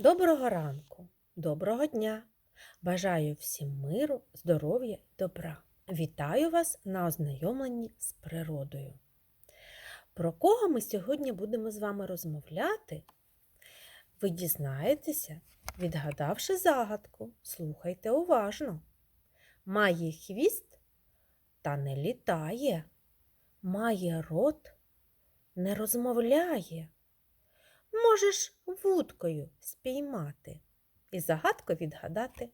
Доброго ранку, доброго дня! Бажаю всім миру, здоров'я і добра. Вітаю вас на ознайомленні з природою. Про кого ми сьогодні будемо з вами розмовляти? Ви дізнаєтеся, відгадавши загадку, слухайте уважно. Має хвіст та не літає, має рот, не розмовляє. Можеш вудкою спіймати і загадку відгадати.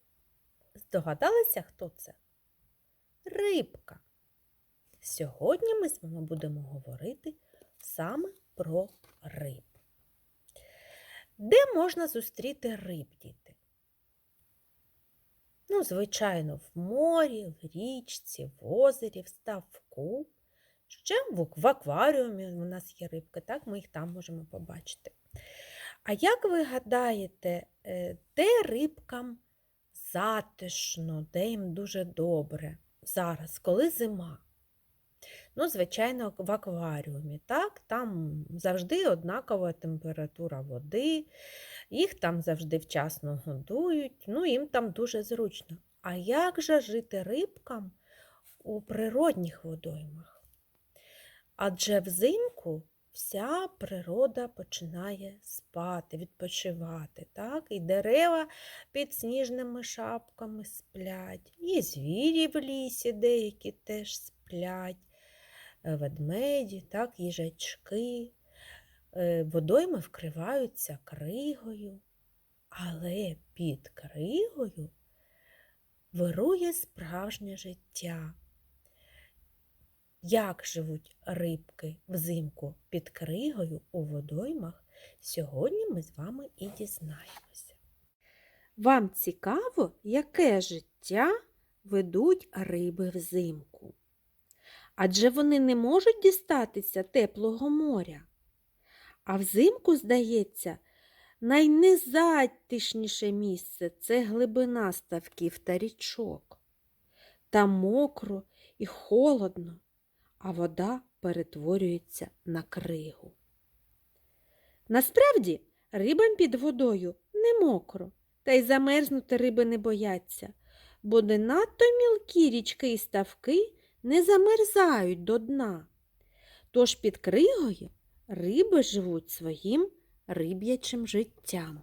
Здогадалися, хто це? Рибка. Сьогодні ми з вами будемо говорити саме про риб. Де можна зустріти риб, діти? Ну, звичайно, в морі, в річці, в озері, в ставку. Ще в акваріумі у нас є рибки, так ми їх там можемо побачити. А як ви гадаєте, е, де рибкам затишно, де їм дуже добре зараз, коли зима? Ну, звичайно, в акваріумі, так? Там завжди однакова температура води, їх там завжди вчасно годують, ну їм там дуже зручно. А як же жити рибкам у природних водоймах? Адже взимку вся природа починає спати, відпочивати. так? І дерева під сніжними шапками сплять, і звірі в лісі деякі теж сплять, е, ведмеді, так, їжачки. Е, Водойми вкриваються кригою, але під кригою вирує справжнє життя. Як живуть рибки взимку під кригою у водоймах, сьогодні ми з вами і дізнаємося. Вам цікаво, яке життя ведуть риби взимку? Адже вони не можуть дістатися теплого моря. А взимку, здається, найнезатишніше місце це глибина ставків та річок. Там мокро і холодно а вода перетворюється на кригу. Насправді, рибам під водою не мокро, та й замерзнути риби не бояться, бо не надто мілкі річки і ставки не замерзають до дна. Тож під кригою риби живуть своїм риб'ячим життям.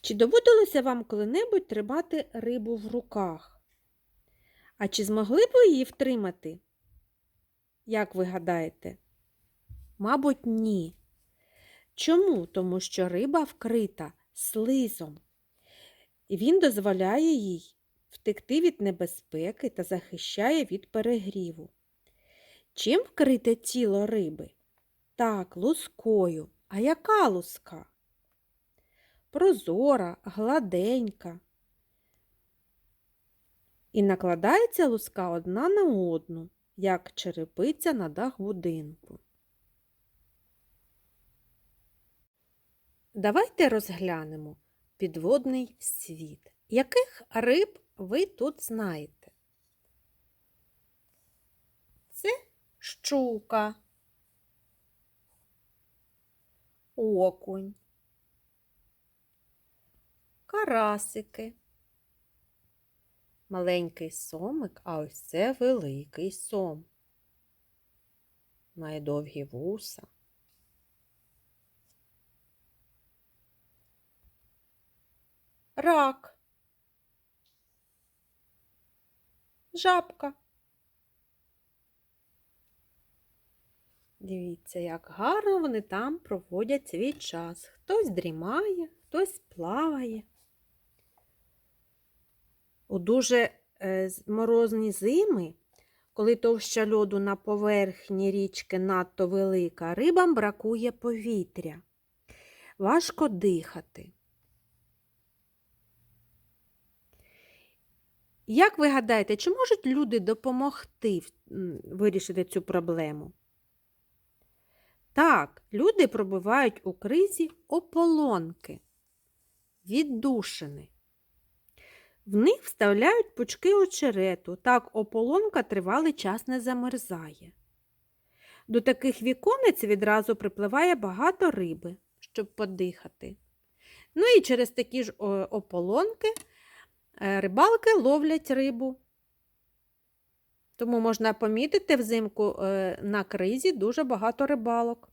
Чи доводилося вам коли-небудь тримати рибу в руках? А чи змогли б ви її втримати? Як ви гадаєте? Мабуть, ні. Чому? Тому що риба вкрита слизом, і він дозволяє їй втекти від небезпеки та захищає від перегріву. Чим вкрите тіло риби? Так, лускою. А яка луска? Прозора, гладенька. І накладається луска одна на одну як черепиця на дах будинку. Давайте розглянемо підводний світ. Яких риб ви тут знаєте? Це щука, окунь, карасики маленький сомик, а ось це великий сом. Має довгі вуса. Рак. Жабка. Дивіться, як гарно вони там проводять свій час. Хтось дрімає, хтось плаває. У дуже е, морозні зими, коли товща льоду на поверхні річки надто велика, рибам бракує повітря. Важко дихати. Як ви гадаєте, чи можуть люди допомогти вирішити цю проблему? Так, люди пробивають у кризі ополонки, віддушини. В них вставляють пучки очерету, так ополонка тривалий час не замерзає. До таких віконець відразу припливає багато риби, щоб подихати. Ну і через такі ж ополонки е, рибалки ловлять рибу. Тому можна помітити взимку е, на кризі дуже багато рибалок,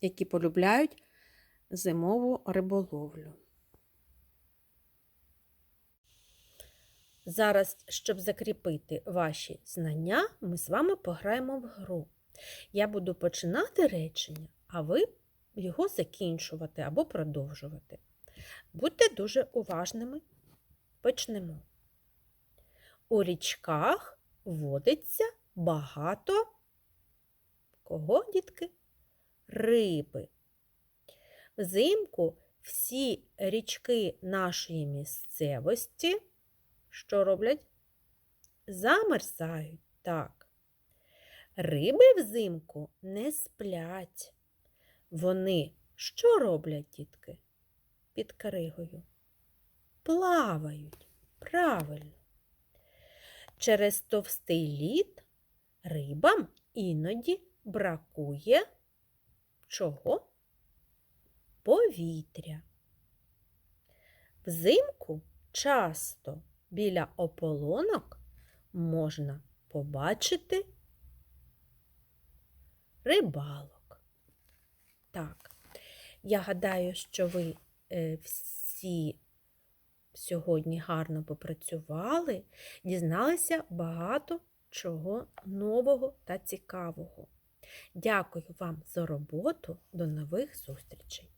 які полюбляють зимову риболовлю. Зараз, щоб закріпити ваші знання, ми з вами пограємо в гру. Я буду починати речення, а ви його закінчувати або продовжувати. Будьте дуже уважними. Почнемо. У річках водиться багато кого, дітки? Риби. Взимку всі річки нашої місцевості що роблять? Замерзають. Так. Риби взимку не сплять. Вони що роблять, дітки? Під кригою? Плавають. Правильно. Через товстий лід рибам іноді бракує чого? Повітря. Взимку часто біля ополонок можна побачити рибалок. Так, я гадаю, що ви е, всі сьогодні гарно попрацювали, дізналися багато чого нового та цікавого. Дякую вам за роботу. До нових зустрічей!